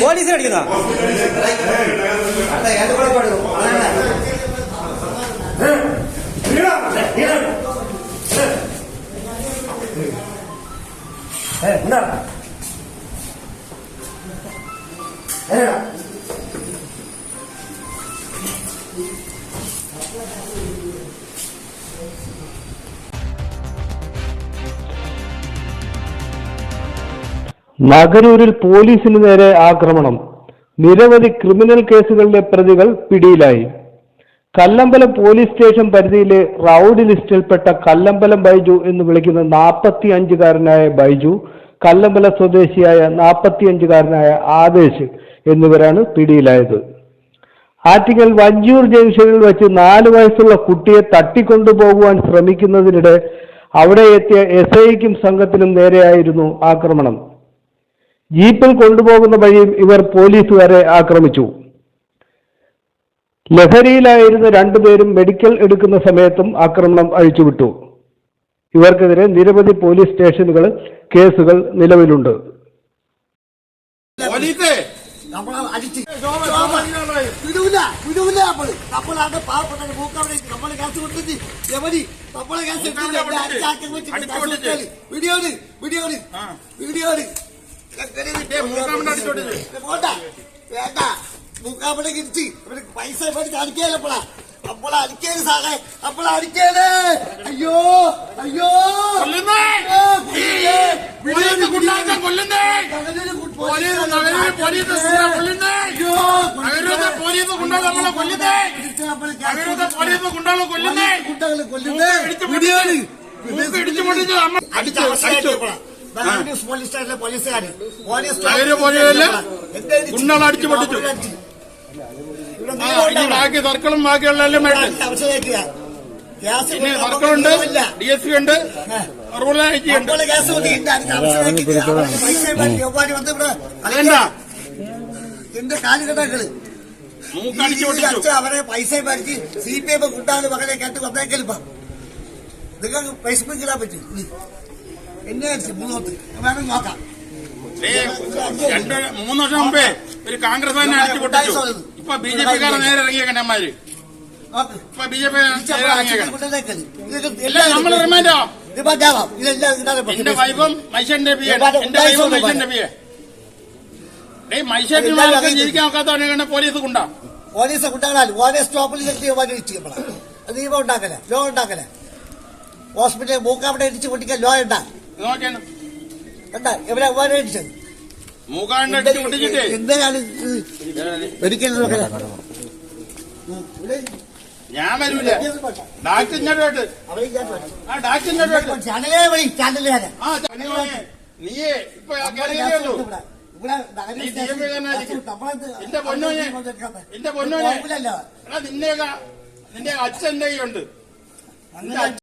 Police அடிக்கணும் என்ன നഗരൂരിൽ പോലീസിന് നേരെ ആക്രമണം. നിരവധി ക്രിമിനൽ കേസുകളിലെ പ്രതികൾ പിടിയിലായി. കല്ലമ്പലം പോലീസ് സ്റ്റേഷൻ പരിധിയിലെ റൌഡി ലിസ്റ്റിൽപ്പെട്ട കല്ലമ്പലം ബൈജു എന്ന് വിളിക്കുന്ന നാൽപ്പത്തി അഞ്ചുകാരനായ ബൈജു കല്ലമ്പല സ്വദേശിയായ നാൽപ്പത്തി അഞ്ചുകാരനായ ആദേശ് എന്നിവരാണ് പിടിയിലായത്. ആറ്റിങ്ങൽ വഞ്ചൂർ ജംഗ്ഷനിൽ വെച്ച് നാല് വയസ്സുള്ള കുട്ടിയെ തട്ടിക്കൊണ്ടുപോകുവാൻ ശ്രമിക്കുന്നതിനിടെ അവിടെ എത്തിയ എസ് ഐക്കും സംഘത്തിനും നേരെയായിരുന്നു ആക്രമണം. ജീപ്പിൽ കൊണ്ടുപോകുന്ന വഴിയും ഇവർ പോലീസുകാരെ ആക്രമിച്ചു. ലഹരിയിലായിരുന്ന രണ്ടുപേരും മെഡിക്കൽ എടുക്കുന്ന സമയത്തും ആക്രമണം അഴിച്ചുവിട്ടു. ഇവർക്കെതിരെ നിരവധി പോലീസ് സ്റ്റേഷനുകൾ കേസുകൾ നിലവിലുണ്ട്. വീഡിയോ നമ്മളെ അടിച്ച് പോണ്ട വേണ്ട മൂക്കാമ്പടെ കിരിച്ച് ഇവർക്ക് പൈസ മേടിച്ച് അടിക്കാനപ്പോളാ നമ്മളെ അടിക്കേന് സാറേ നമ്മളെ അടിക്കേന് അയ്യോ അയ്യോ കൊല്ലുന്നേ! കൊല്ലുന്നേ. കൊല്ലുന്നേ! പോലീസ് സ്റ്റേഷനിലെ പോലീസ് അടിച്ച്. പൊട്ടിച്ചു. ബാക്കി സർക്കിളും ബാക്കിയുള്ള എല്ലാം സർക്കിളുണ്ട് ഡി എസ് പി ഉണ്ട് റൂറൽ ഐ ജി ഉണ്ട്. എന്റെ അവരെ പൈസ മേടിച്ച് സി പി എം കൂട്ടാതെ മകനെ കേട്ട് വന്നേക്കലിപ്പ നിങ്ങൾക്ക് പൈസ പിടിക്കാൻ പറ്റും. എന്നെ അടിച്ച് മൂന്നോത്ത് വേണം നോക്കാം. രണ്ട് മൂന്ന് വർഷം മുമ്പേ ഒരു കോൺഗ്രസ് തന്നെ അടിച്ചു പൊട്ടിച്ചു. ഇപ്പൊ ബി ജെ പിക്കാരെ നേരെ ഇറങ്ങിയ കണ്ടന്മാര് ഇപ്പൊ ബി ജെ പി ഇല്ല നമ്മൾ റിമാൻഡോ? എന്റെ. വൈഫും മൈഷന്റെ എന്റെ വൈഫും മൈഷന്റെ പിയെ ഡേ ആൾക്കാർ ജീവിക്കാൻ നോക്കാത്തവനെ കണ്ട പോലീസ് കൊണ്ടാ പോലീസ് കുട്ടകളാൽ ഓരോ സ്റ്റോപ്പിൽ ചെക്ക് അത് നിയമം ഉണ്ടാക്കല ലോ ഉണ്ടാക്കല ഹോസ്പിറ്റലിൽ മൂക്കാവിടെ ഇടിച്ച് പൊട്ടിക്കാൻ ലോ ഉണ്ടാ. നോക്കിയാണ്. എന്താ? എവിടെ ഓരോ ഇടിച്ചത് മൂക്കാണ്ട് അടിച്ച് പൊട്ടിച്ചിട്ട് എന്തിനാണ് ഒരിക്കലും നോക്കല ഞാൻ വരൂല. ഡാക്ടർ ഇങ്ങോട്ട് ആ ഡാക്ടർ ഇങ്ങോട്ട് ആ നീയേ ഇപ്പൊ. എന്റെ പൊന്നോനെ. എന്റെ പൊന്നോനെ. എടാ നിന്നെയൊക്കെ നിന്റെ അച്ഛൻ അച്ഛൻ